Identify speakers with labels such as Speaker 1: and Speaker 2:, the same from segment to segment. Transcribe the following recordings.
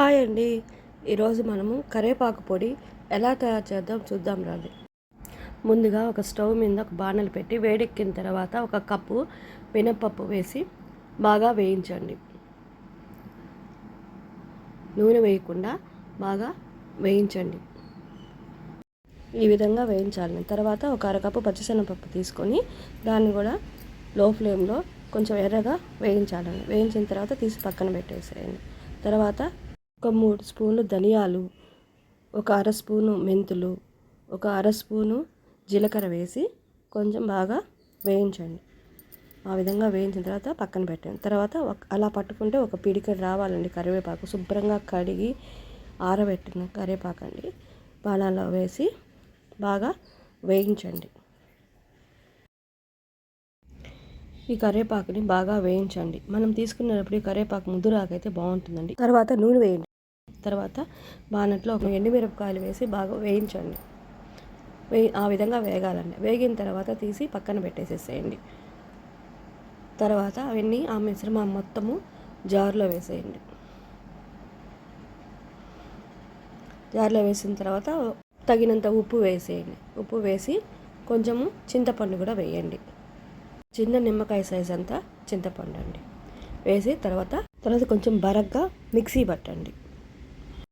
Speaker 1: Hi అండి. ఈరోజు మనము కరేపాకు పొడి ఎలా తయారు చేద్దాం చూద్దాం రండి. ముందుగా ఒక స్టవ్ మీద ఒక బాణలు పెట్టి వేడెక్కిన తర్వాత ఒక కప్పు మినప్పప్పు వేసి బాగా వేయించండి. నూనె వేయకుండా బాగా వేయించండి. ఈ విధంగా వేయించాలి. తర్వాత ఒక అరకప్పు పచ్చిశనగపప్పు తీసుకొని దాన్ని కూడా లో ఫ్లేమ్లో కొంచెం ఎర్రగా వేయించాలండి వేయించిన తర్వాత తీసి పక్కన పెట్టేసేయండి. తర్వాత ఒక మూడు స్పూన్లు ధనియాలు ఒక అర స్పూను మెంతులు ఒక అర స్పూను జీలకర్ర వేసి కొంచెం బాగా వేయించండి. ఆ విధంగా వేయించిన తర్వాత పక్కన పెట్టండి. తర్వాత అలా పట్టుకుంటే ఒక పిడికడు రావాలండి. కరివేపాకు శుభ్రంగా కడిగి ఆరబెట్టిన కరివేపాకు అండి. బాణాలో వేసి బాగా వేయించండి. ఈ కరివేపాకుని బాగా వేయించండి. మనం తీసుకునేటప్పుడు ఈ కరివేపాకు ముద్దురాకైతే బాగుంటుందండి. తర్వాత నూనె వేయండి. తర్వాత బానట్లో ఒక ఎండుమిరపకాయలు వేసి బాగా వేయించండి. వే ఆ విధంగా వేగాలండి. వేగిన తర్వాత తీసి పక్కన పెట్టేసేసేయండి. తర్వాత అవన్నీ ఆ మిశ్రమం మొత్తము జార్లో వేసేయండి. జార్లో వేసిన తర్వాత తగినంత ఉప్పు వేసేయండి. ఉప్పు వేసి కొంచెము చింతపండు కూడా వేయండి. చిన్న నిమ్మకాయ సైజ్ అంతా చింతపండు అండి. వేసి తర్వాత తర్వాత కొంచెం బరగ్గా మిక్సీ పట్టండి.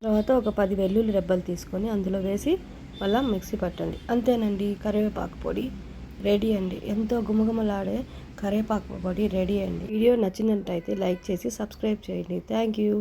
Speaker 1: తర్వాత ఒక పది వెల్లుల్లి రెబ్బలు తీసుకొని అందులో వేసి మళ్ళీ మిక్సీ పట్టండి. అంతేనండి కరివేపాకు పొడి రెడీ అండి. ఎంతో గుమగుమలాడే కరివేపాకు పొడి రెడీ అండి. వీడియో నచ్చినట్టయితే లైక్ చేసి సబ్స్క్రైబ్ చేయండి. Thank you.